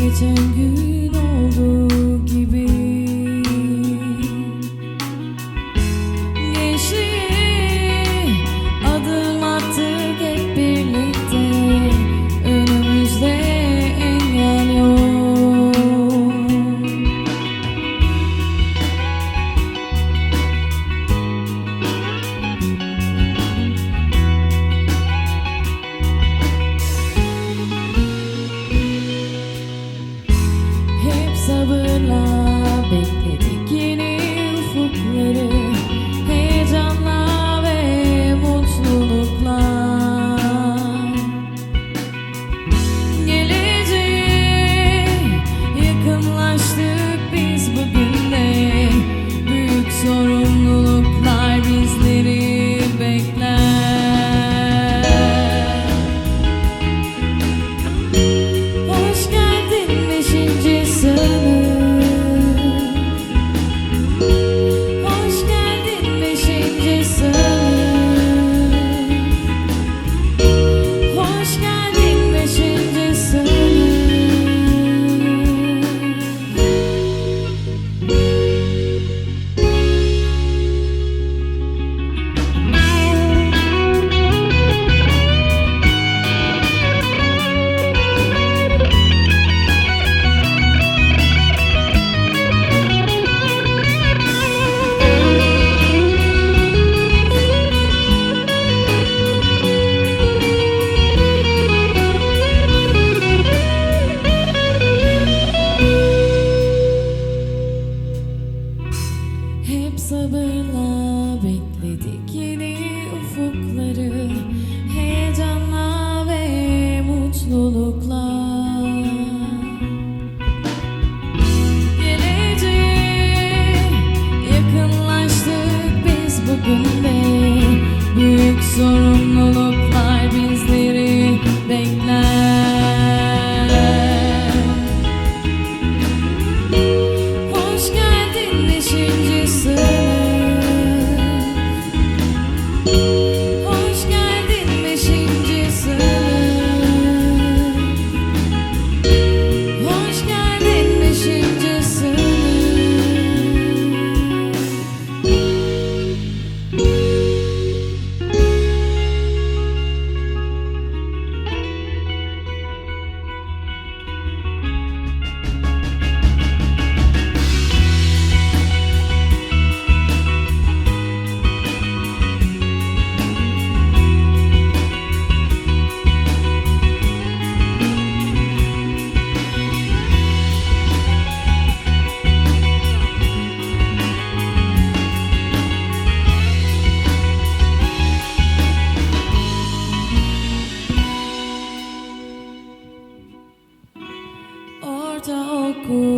bütün sabırla bekledik yeni ufukları. Heyecanla ve mutlulukla Geleceğe yakınlaştık bekledik yeni ufukları. Heyecanla ve mutlulukla. Yakınlaştık biz bugün de. Büyük sorumluluk tahu ku